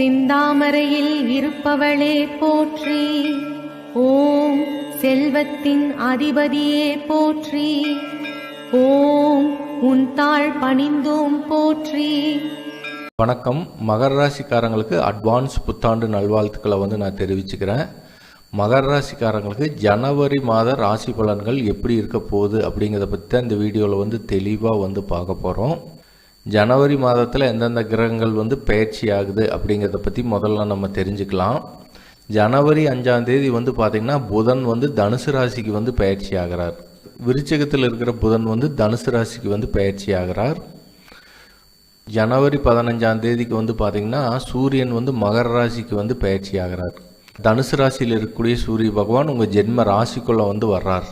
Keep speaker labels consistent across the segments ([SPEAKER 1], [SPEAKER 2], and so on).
[SPEAKER 1] சிந்தாமரையில் இருப்பவளே போற்றி. ஓம் செல்வத்தின் அதிபதியே போற்றி. ஓம் உன் தாழ் பணிந்தோம் போற்றி.
[SPEAKER 2] வணக்கம். மகர ராசிக்காரங்களுக்கு அட்வான்ஸ் புத்தாண்டு நல்வாழ்த்துக்களை வந்து நான் தெரிவிச்சுக்கிறேன். மகர ராசிக்காரங்களுக்கு ஜனவரி மாத ராசி பலன்கள் எப்படி இருக்க போகுது அப்படிங்கிறத பற்றி தான் இந்த வீடியோவில் வந்து தெளிவாக வந்து பார்க்க போகிறோம் ஜனவரி மாதத்தில் எந்தெந்த கிரகங்கள் வந்து பயிற்சி ஆகுது அப்படிங்கிறத பற்றி முதல்ல நம்ம தெரிஞ்சுக்கலாம். ஜனவரி அஞ்சாம் தேதி வந்து பார்த்திங்கன்னா புதன் வந்து தனுசு ராசிக்கு வந்து பயிற்சி ஆகிறார். விருச்சகத்தில் இருக்கிற புதன் வந்து தனுசு ராசிக்கு வந்து பயிற்சி ஆகிறார். ஜனவரி பதினஞ்சாம் தேதிக்கு வந்து பார்த்திங்கன்னா சூரியன் வந்து மகர ராசிக்கு வந்து பயிற்சி ஆகிறார். தனுசு ராசியில் இருக்கக்கூடிய சூரிய பகவான் உங்கள் ஜென்ம ராசிக்குள்ளே வந்து வர்றார்.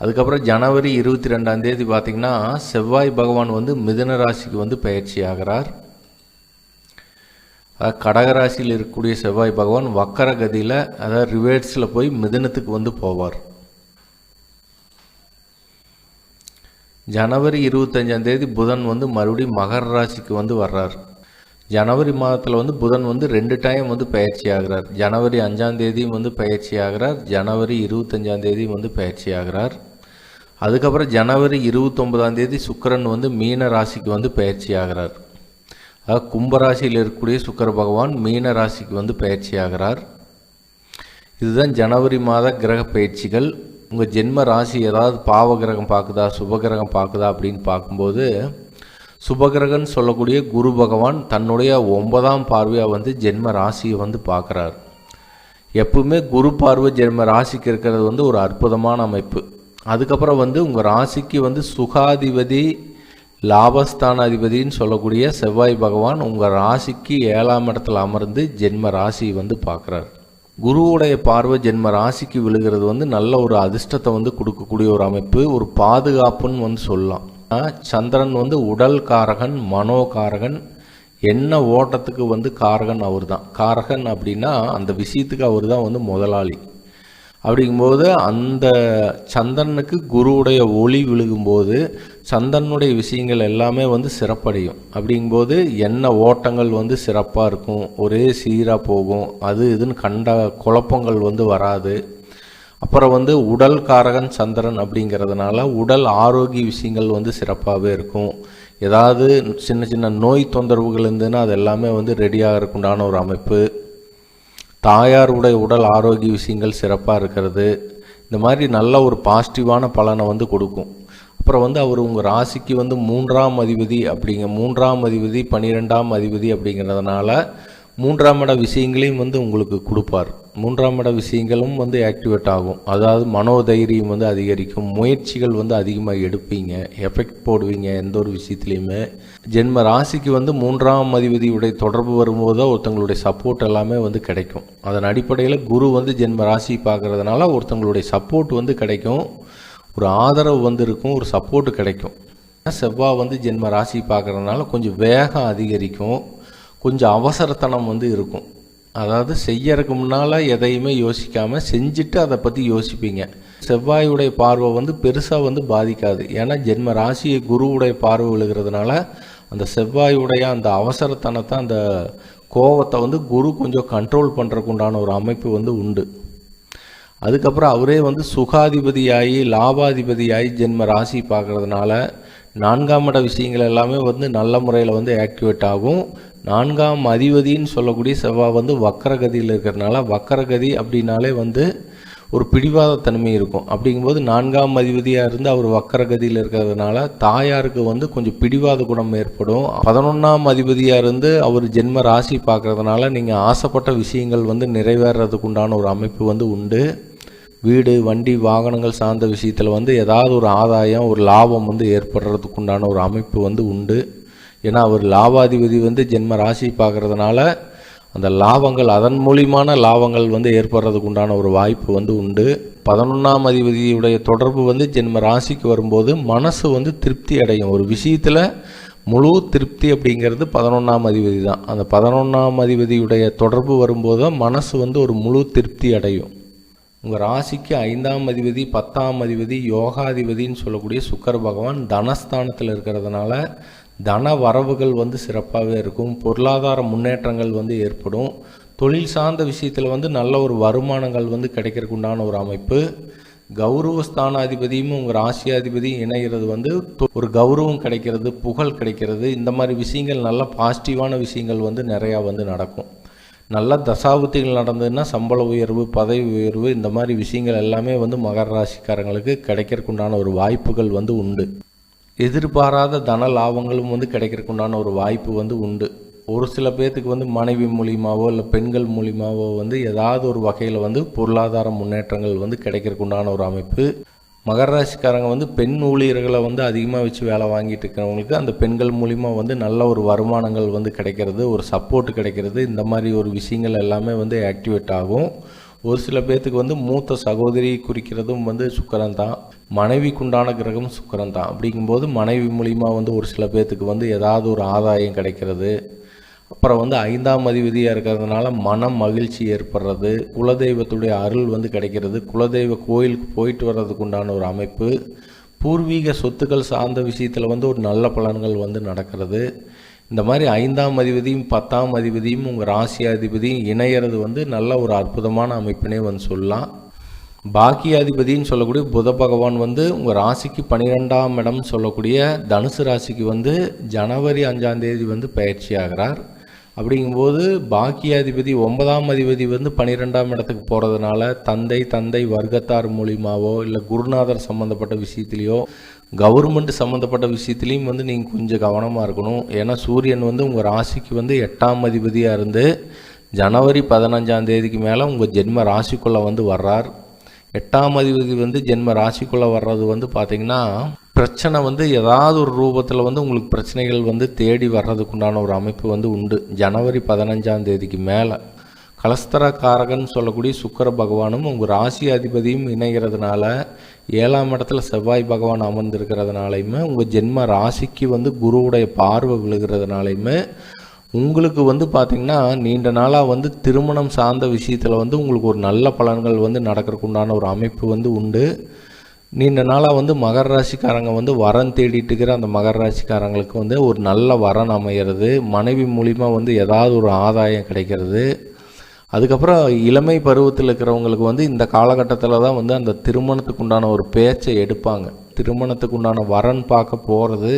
[SPEAKER 2] அதுக்கப்புறம் ஜனவரி இருபத்தி ரெண்டாம் தேதி பார்த்தீங்கன்னா செவ்வாய் பகவான் வந்து மிதுன ராசிக்கு வந்து பயிற்சி ஆகிறார். அதாவது கடகராசியில் இருக்கக்கூடிய செவ்வாய் பகவான் வக்கர கதியில் அதாவது ரிவேர்ஸில் போய் மிதனத்துக்கு வந்து போவார். ஜனவரி இருபத்தஞ்சாம் தேதி புதன் வந்து மறுபடியும் மகர ராசிக்கு வந்து வர்றார். ஜனவரி மாதத்தில் வந்து புதன் வந்து ரெண்டு டைம் வந்து பயிற்சி ஆகிறார். ஜனவரி அஞ்சாம் தேதியும் வந்து பயிற்சி ஆகிறார். ஜனவரி இருபத்தஞ்சாம் தேதியும் வந்து பயிற்சி ஆகிறார். அதுக்கப்புறம் ஜனவரி இருபத்தொம்பதாம் தேதி சுக்கரன் வந்து மீன ராசிக்கு வந்து பயிற்சி ஆகிறார். அதாவது கும்பராசியில் இருக்கக்கூடிய சுக்கர பகவான் மீன ராசிக்கு வந்து பயிற்சி ஆகிறார். இதுதான் ஜனவரி மாத கிரக பயிற்சிகள். உங்கள் ஜென்ம ராசி ஏதாவது பாவ கிரகம் பார்க்குதா சுபகிரகம் பார்க்குதா அப்படின்னு பார்க்கும்போது சுபகிரகன் சொல்லக்கூடிய குரு பகவான் தன்னுடைய ஒன்பதாம் பார்வையாக வந்து ஜென்ம ராசியை வந்து பார்க்குறார். எப்பவுமே குரு பார்வை ஜென்ம ராசிக்கு இருக்கிறது வந்து ஒரு அற்புதமான அமைப்பு. அதுக்கப்புறம் வந்து உங்கள் ராசிக்கு வந்து சுகாதிபதி லாபஸ்தானாதிபதின்னு சொல்லக்கூடிய செவ்வாய் பகவான் உங்கள் ராசிக்கு ஏழாம் இடத்துல அமர்ந்து ஜென்ம ராசியை வந்து பார்க்குறார். குருவுடைய பார்வை ஜென்ம ராசிக்கு விழுகிறது வந்து நல்ல ஒரு அதிர்ஷ்டத்தை வந்து கொடுக்கக்கூடிய ஒரு அமைப்பு ஒரு பாதுகாப்புன்னு வந்து சொல்லலாம். சந்திரன் வந்து உடல் காரகன் மனோகாரகன். என்ன ஓட்டத்துக்கு வந்து காரகன் அவர் தான் காரகன் அப்படின்னா அந்த விஷயத்துக்கு அவர் தான் வந்து முதலாளி. அப்படிங்கும்போது அந்த சந்திரனுக்கு குருவுடைய ஒளி விழுகும்போது சந்திரனுடைய விஷயங்கள் எல்லாமே வந்து சிறப்படையும். அப்படிங்கும்போது என்ன ஓட்டங்கள் வந்து சிறப்பாக இருக்கும் ஒரே சீராக போகும் அது இதுன்னு கண்ட குழப்பங்கள் வந்து வராது. அப்புறம் வந்து உடல் காரகன் சந்திரன் அப்படிங்கிறதுனால உடல் ஆரோக்கிய விஷயங்கள் வந்து சிறப்பாகவே இருக்கும். ஏதாவது சின்ன சின்ன நோய் தொந்தரவுகள் இருந்ததுன்னா அது எல்லாமே வந்து ரெடியாக உண்டான ஒரு அமைப்பு. தாயாருடைய உடல் ஆரோக்கிய விஷயங்கள் சிறப்பாக இருக்கிறது. இந்த மாதிரி நல்ல ஒரு பாசிட்டிவான பலனை வந்து கொடுக்கும். அப்புறம் வந்து அவர் உங்கள் ராசிக்கு வந்து மூன்றாம் அதிபதி அப்படிங்க மூன்றாம் அதிபதி பன்னிரெண்டாம் அதிபதி அப்படிங்கிறதுனால மூன்றாம் இட விஷயங்களையும் வந்து உங்களுக்கு கொடுப்பார். மூன்றாம் இட விஷயங்களும் வந்து ஆக்டிவேட் ஆகும். அதாவது மனோதைரியம் வந்து அதிகரிக்கும். முயற்சிகள் வந்து அதிகமாக எடுப்பீங்க. எஃபெக்ட் போடுவீங்க எந்த ஒரு விஷயத்துலையுமே. ஜென்ம ராசிக்கு வந்து மூன்றாம் அதிபதியுடைய தொடர்பு வரும்போது தான் ஒருத்தங்களுடைய சப்போர்ட் எல்லாமே வந்து கிடைக்கும். அதன் அடிப்படையில் குரு வந்து ஜென்ம ராசி பார்க்கறதுனால ஒருத்தங்களுடைய சப்போர்ட் வந்து கிடைக்கும். ஒரு ஆதரவு வந்து இருக்கும். ஒரு சப்போர்ட் கிடைக்கும். செவ்வாய் வந்து ஜென்ம ராசி பார்க்கறதுனால கொஞ்சம் வேகம் அதிகரிக்கும். கொஞ்சம் அவசரத்தனம் வந்து இருக்கும். அதாவது செய்யறதுக்கு முன்னால் எதையுமே யோசிக்காமல் செஞ்சுட்டு அதை பற்றி யோசிப்பீங்க. செவ்வாயுடைய பார்வை வந்து பெருசாக வந்து பாதிக்காது. ஏன்னா ஜென்ம ராசியை குருவுடைய பார்வை விழுகிறதுனால அந்த செவ்வாயுடைய அந்த அவசரத்தனத்தை அந்த கோவத்தை வந்து குரு கொஞ்சம் கண்ட்ரோல் பண்ணுறதுக்கு உண்டான ஒரு அமைப்பு வந்து உண்டு. அதுக்கப்புறம் அவரே வந்து சுகாதிபதியாகி லாபாதிபதியாகி ஜென்ம ராசி பார்க்கறதுனால நான்காம் இட விஷயங்கள் எல்லாமே வந்து நல்ல முறையில் வந்து ஆக்டிவேட் ஆகும். நான்காம் அதிபதின்னு சொல்லக்கூடிய செவ்வாய் வந்து வக்கரகதியில் இருக்கிறதுனால வக்கரகதி அப்படின்னாலே வந்து ஒரு பிடிவாத தன்மை இருக்கும். அப்படிங்கும்போது நான்காம் அதிபதியாக இருந்து அவர் வக்கரகதியில் இருக்கிறதுனால தாயாருக்கு வந்து கொஞ்சம் பிடிவாத குணம் ஏற்படும். பதினொன்றாம் அதிபதியாக இருந்து அவர் ஜென்ம ராசி பார்க்கறதுனால நீங்கள் ஆசைப்பட்ட விஷயங்கள் வந்து நிறைவேறதுக்கு உண்டான ஒரு அமைப்பு வந்து உண்டு. வீடு வண்டி வாகனங்கள் சார்ந்த விஷயத்தில் வந்து ஏதாவது ஒரு ஆதாயம் ஒரு லாபம் வந்து ஏற்படுறதுக்கு உண்டான ஒரு அமைப்பு வந்து உண்டு. ஏன்னா அவர் லாபாதிபதி வந்து ஜென்ம ராசி பார்க்கறதுனால அந்த லாபங்கள் அதன் மூலியமான லாபங்கள் வந்து ஏற்படுறதுக்கு உண்டான ஒரு வாய்ப்பு வந்து உண்டு. பதினொன்றாம் அதிபதியுடைய தொடர்பு வந்து ஜென்ம ராசிக்கு வரும்போது மனசு வந்து திருப்தி அடையும். ஒரு விஷயத்தில் முழு திருப்தி அப்படிங்கிறது பதினொன்றாம் அதிபதி தான். அந்த பதினொன்றாம் அதிபதியுடைய தொடர்பு வரும்போது தான் மனசு வந்து ஒரு முழு திருப்தி அடையும். உங்கள் ராசிக்கு ஐந்தாம் அதிபதி பத்தாம் அதிபதி யோகாதிபதின்னு சொல்லக்கூடிய சுக்கர பகவான் தனஸ்தானத்தில் இருக்கிறதுனால தன வரவுகள் வந்து சிறப்பாகவே இருக்கும். பொருளாதார முன்னேற்றங்கள் வந்து ஏற்படும். தொழில் சார்ந்த விஷயத்தில் வந்து நல்ல ஒரு வருமானங்கள் வந்து கிடைக்கிறதுக்கு உண்டான ஒரு அமைப்பு. கௌரவ ஸ்தானாதிபதியும் உங்கள் ராசியாதிபதியும் இணைகிறது வந்து ஒரு கௌரவம் கிடைக்கிறது புகழ் கிடைக்கிறது. இந்த மாதிரி விஷயங்கள் நல்ல பாசிட்டிவான விஷயங்கள் வந்து நிறையா வந்து நடக்கும். நல்ல தசாபுத்திகள் நடந்ததுன்னா சம்பள உயர்வு பதவி உயர்வு இந்த மாதிரி விஷயங்கள் எல்லாமே வந்து மகர ராசிக்காரங்களுக்கு கிடைக்கிறதுக்குண்டான ஒரு வாய்ப்புகள் வந்து உண்டு. எதிர்பாராத தன லாபங்களும் வந்து கிடைக்கிறதுக்குண்டான ஒரு வாய்ப்பு வந்து உண்டு. ஒரு சில பேர்த்துக்கு வந்து மனைவி மூலியமாகவோ இல்லை பெண்கள் மூலியமாகவோ வந்து ஏதாவது ஒரு வகையில் வந்து பொருளாதார முன்னேற்றங்கள் வந்து கிடைக்கிறதுக்குண்டான ஒரு அமைப்பு. மகர ராசிக்காரங்க வந்து பெண் ஊழியர்களை வந்து அதிகமாக வச்சு வேலை வாங்கிட்டு இருக்கிறவங்களுக்கு அந்த பெண்கள் மூலிமா வந்து நல்ல ஒரு வருமானங்கள் வந்து கிடைக்கிறது ஒரு சப்போர்ட் கிடைக்கிறது. இந்த மாதிரி ஒரு விஷயங்கள் எல்லாமே வந்து ஆக்டிவேட் ஆகும். ஒரு சில பேர்த்துக்கு வந்து மூத்த சகோதரி குறிக்கிறதும் வந்து சுக்கரன் தான் மனைவிக்குண்டான கிரகம் சுக்கரன் தான் அப்படிங்கும்போது மனைவி மூலிமா வந்து ஒரு சில பேர்த்துக்கு வந்து ஏதாவது ஒரு ஆதாயம் கிடைக்கிறது. அப்புறம் வந்து ஐந்தாம் அதிபதியாக இருக்கிறதுனால மனம் மகிழ்ச்சி ஏற்படுறது. குலதெய்வத்துடைய அருள் வந்து கிடைக்கிறது. குலதெய்வ கோயிலுக்கு போயிட்டு வர்றதுக்கு உண்டான ஒரு அமைப்பு. பூர்வீக சொத்துக்கள் சார்ந்த விஷயத்தில் வந்து ஒரு நல்ல பலன்கள் வந்து நடக்கிறது. இந்த மாதிரி ஐந்தாம் அதிபதியும் பத்தாம் அதிபதியும் உங்கள் ராசி அதிபதியும் இணையிறது வந்து நல்ல ஒரு அற்புதமான அமைப்பினே வந்து சொல்லலாம். பாக்கியாதிபதின்னு சொல்லக்கூடிய புத பகவான் வந்து உங்கள் ராசிக்கு பன்னிரெண்டாம் இடம் சொல்லக்கூடிய தனுசு ராசிக்கு வந்து ஜனவரி அஞ்சாம் தேதி வந்து பயிற்சி ஆகிறார். அப்படிங்கும்போது பாக்கியாதிபதி ஒன்பதாம் அதிபதி வந்து பன்னிரெண்டாம் இடத்துக்கு போகிறதுனால தந்தை தந்தை வர்க்கத்தார் மூலியமாவோ இல்லை குருநாதர் சம்மந்தப்பட்ட விஷயத்துலையோ கவர்மெண்ட் சம்மந்தப்பட்ட விஷயத்துலையும் வந்து நீங்கள் கொஞ்சம் கவனமாக இருக்கணும். ஏன்னா சூரியன் வந்து உங்கள் ராசிக்கு வந்து எட்டாம் அதிபதியாக இருந்து ஜனவரி பதினஞ்சாம் தேதிக்கு மேலே உங்கள் ஜென்ம ராசிக்குள்ளே வந்து வர்றார். எட்டாம் அதிபதி வந்து ஜென்ம ராசிக்குள்ளே வர்றது வந்து பார்த்திங்கன்னா பிரச்சனை வந்து ஏதாவது ஒரு ரூபத்தில் வந்து உங்களுக்கு பிரச்சனைகள் வந்து தேடி வர்றதுக்குண்டான ஒரு அமைப்பு வந்து உண்டு. ஜனவரி பதினஞ்சாம் தேதிக்கு மேலே. கலஸ்தரக்காரகன் சொல்லக்கூடிய சுக்கர பகவானும் உங்கள் ராசி அதிபதியும் இணைகிறதுனால ஏழாம் இடத்துல செவ்வாய் பகவான் அமர்ந்திருக்கிறதுனாலையுமே உங்கள் ஜென்ம ராசிக்கு வந்து குருவுடைய பார்வை விழுகிறதுனாலையுமே உங்களுக்கு வந்து பார்த்திங்கன்னா நீண்ட நாளாக வந்து திருமணம் சார்ந்த விஷயத்தில் வந்து உங்களுக்கு ஒரு நல்ல பலன்கள் வந்து நடக்கிறக்குண்டான ஒரு அமைப்பு வந்து உண்டு. நீண்ட நாளாக வந்து மகர ராசிக்காரங்க வந்து வரன் தேடிட்டு இருக்கிற அந்த மகர ராசிக்காரங்களுக்கு வந்து ஒரு நல்ல வரன் அமையிறது. மனைவி மூலிமா வந்து ஏதாவது ஒரு ஆதாயம் கிடைக்கிறது. அதுக்கப்புறம் இளமை பருவத்தில் இருக்கிறவங்களுக்கு வந்து இந்த காலகட்டத்தில் தான் வந்து அந்த திருமணத்துக்கு உண்டான ஒரு பேச்சை எடுப்பாங்க. திருமணத்துக்கு உண்டான வரன் பார்க்க போகிறது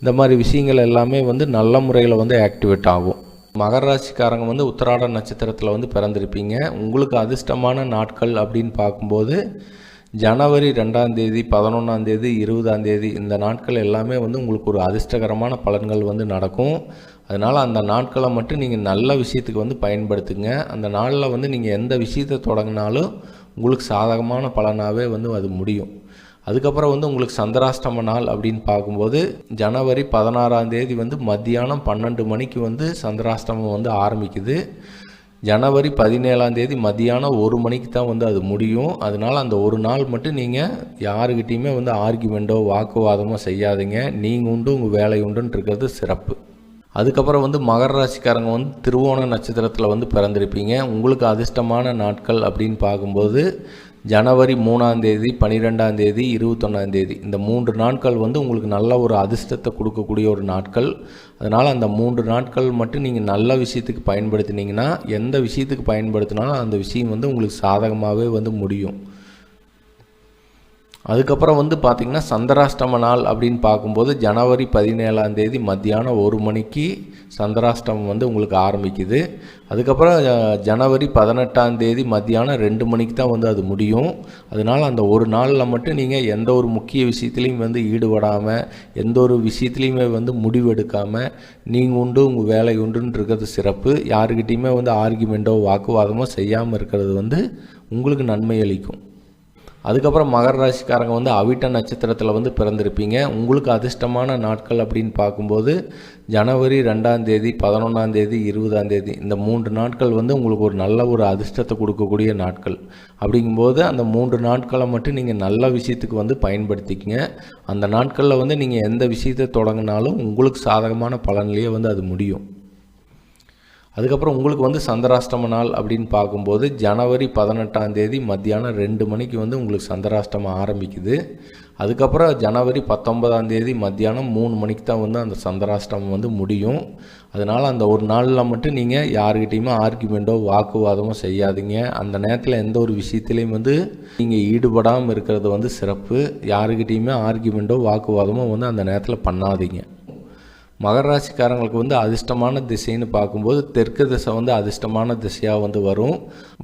[SPEAKER 2] இந்த மாதிரி விஷயங்கள் எல்லாமே வந்து நல்ல முறையில் வந்து ஆக்டிவேட் ஆகும். மகர ராசிக்காரங்க வந்து உத்தராட நட்சத்திரத்தில் வந்து பிறந்திருப்பீங்க. உங்களுக்கு அதிர்ஷ்டமான நாட்கள் அப்படின்னு பார்க்கும்போது ஜனவரி ரெண்டாம் தேதி பதினொன்றாம் தேதி இருபதாம் தேதி இந்த நாட்கள் எல்லாமே வந்து உங்களுக்கு ஒரு அதிர்ஷ்டகரமான பலன்கள் வந்து நடக்கும். அதனால் அந்த நாட்களை மட்டும் நீங்கள் நல்ல விஷயத்துக்கு வந்து பயன்படுத்துங்க. அந்த நாளில் வந்து நீங்கள் எந்த விஷயத்தை தொடங்கினாலும் உங்களுக்கு சாதகமான பலனாகவே வந்து அது முடியும். அதுக்கப்புறம் வந்து உங்களுக்கு சந்திராஷ்டம நாள் அப்படின்னு பார்க்கும்போது ஜனவரி பதினாறாம் தேதி வந்து மத்தியானம் பன்னெண்டு மணிக்கு வந்து சந்திராஷ்டமம் வந்து ஆரம்பிக்குது. ஜனவரி பதினேழாம் தேதி மதியானம் ஒரு மணிக்கு தான் வந்து அது முடியும். அதனால் அந்த ஒரு நாள் மட்டும் நீங்கள் யாருக்கிட்டேயுமே வந்து ஆர்குமெண்ட்டோ வாக்குவாதமோ செய்யாதீங்க. நீங்கள் உண்டு உங்கள் வேலை உண்டுன்னு இருக்கிறது சிறப்பு. அதுக்கப்புறம் வந்து மகர ராசிக்காரங்க வந்து திருவோண நட்சத்திரத்தில் வந்து பிறந்திருப்பீங்க. உங்களுக்கு அதிர்ஷ்டமான நாட்கள் அப்படின்னு பார்க்கும்போது ஜனவரி மூணாம் தேதி பன்னிரெண்டாம் தேதி இருபத்தொன்னாம் தேதி. இந்த மூன்று நாட்கள் வந்து உங்களுக்கு நல்ல ஒரு அதிர்ஷ்டத்தை கொடுக்கக்கூடிய ஒரு நாட்கள். அதனால் அந்த மூன்று நாட்கள் மட்டும் நீங்கள் நல்ல விஷயத்துக்கு பயன்படுத்தினீங்கன்னா எந்த விஷயத்துக்கு பயன்படுத்தினாலும் அந்த விஷயம் வந்து உங்களுக்கு சாதகமாகவே வந்து முடியும். அதுக்கப்புறம் வந்து பார்த்திங்கன்னா சந்திராஷ்டம நாள் அப்படின்னு பார்க்கும்போது ஜனவரி பதினேழாம் தேதி மத்தியானம் ஒரு மணிக்கு சந்திராஷ்டமம் வந்து உங்களுக்கு ஆரம்பிக்குது. அதுக்கப்புறம் ஜனவரி பதினெட்டாம் தேதி மத்தியானம் ரெண்டு மணிக்கு தான் வந்து அது முடியும். அதனால் அந்த ஒரு நாளில் மட்டும் நீங்கள் எந்த ஒரு முக்கிய விஷயத்துலையும் வந்து ஈடுபடாமல் எந்த ஒரு விஷயத்துலையுமே வந்து முடிவெடுக்காமல் நீங்கள் உண்டு உங்கள் வேலை உண்டுன்னு இருக்கிறது சிறப்பு. யாருக்கிட்டேயுமே வந்து ஆர்குமெண்ட்டோ வாக்குவாதமோ செய்யாமல் இருக்கிறது வந்து உங்களுக்கு நன்மை அளிக்கும். அதுக்கப்புறம் மகர ராசிக்காரங்க வந்து அவிட்ட நட்சத்திரத்தில் வந்து பிறந்திருப்பீங்க. உங்களுக்கு அதிர்ஷ்டமான நாட்கள் அப்படின்னு பார்க்கும்போது ஜனவரி ரெண்டாம் தேதி பதினொன்றாம் தேதி இருபதாம் தேதி இந்த மூன்று நாட்கள் வந்து உங்களுக்கு ஒரு நல்ல ஒரு அதிர்ஷ்டத்தை கொடுக்கக்கூடிய நாட்கள். அப்படிங்கும்போது அந்த மூன்று நாட்களை மட்டும் நீங்கள் நல்ல விஷயத்துக்கு வந்து பயன்படுத்திக்கங்க. அந்த நாட்களில் வந்து நீங்கள் எந்த விஷயத்தை தொடங்கினாலும் உங்களுக்கு சாதகமான பலன்லேயே வந்து அது முடியும். அதுக்கப்புறம் உங்களுக்கு வந்து சந்திராஷ்டம நாள் அப்படின்னு பார்க்கும்போது ஜனவரி பதினெட்டாம் தேதி மத்தியானம் ரெண்டு மணிக்கு வந்து உங்களுக்கு சந்திராஷ்டமம் ஆரம்பிக்குது. அதுக்கப்புறம் ஜனவரி பத்தொன்பதாம் தேதி மத்தியானம் மூணு மணிக்கு தான் வந்து அந்த சந்திராஷ்டமம் வந்து முடியும். அதனால் அந்த ஒரு நாளில் மட்டும் நீங்கள் யாருக்கிட்டேயுமே ஆர்குமெண்ட்டோ வாக்குவாதமோ செய்யாதீங்க. அந்த நேரத்தில் எந்த ஒரு விஷயத்துலையும் வந்து நீங்கள் ஈடுபடாமல் இருக்கிறது வந்து சிறப்பு. யாருக்கிட்டேயுமே ஆர்குமெண்ட்டோ வாக்குவாதமோ வந்து அந்த நேரத்தில் பண்ணாதீங்க. மகராசிக்காரங்களுக்கு வந்து அதிர்ஷ்டமான திசைன்னு பார்க்கும்போது தெற்கு திசை வந்து அதிர்ஷ்டமான திசையாக வந்து வரும்.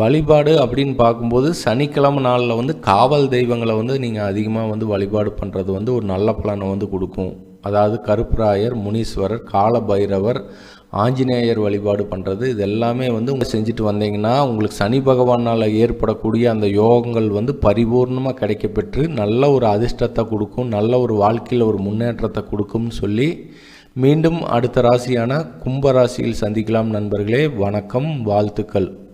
[SPEAKER 2] வழிபாடு அப்படின்னு பார்க்கும்போது சனிக்கிழமை நாளில் வந்து காவல் தெய்வங்களை வந்து நீங்கள் அதிகமாக வந்து வழிபாடு பண்ணுறது வந்து ஒரு நல்ல பலனை வந்து கொடுக்கும். அதாவது கருப்பராயர் முனீஸ்வரர் கால பைரவர் ஆஞ்சநேயர் வழிபாடு பண்ணுறது இது எல்லாமே வந்து உங்கள் செஞ்சுட்டு வந்தீங்கன்னா உங்களுக்கு சனி பகவானால் ஏற்படக்கூடிய அந்த யோகங்கள் வந்து பரிபூர்ணமாக கிடைக்கப்பெற்று நல்ல ஒரு அதிர்ஷ்டத்தை கொடுக்கும் நல்ல ஒரு வாழ்க்கையில் ஒரு முன்னேற்றத்தை கொடுக்கும்னு சொல்லி மீண்டும் அடுத்த ராசியான கும்ப ராசியில் சந்திக்கலாம் நண்பர்களே. வணக்கம் வாழ்த்துக்கள்.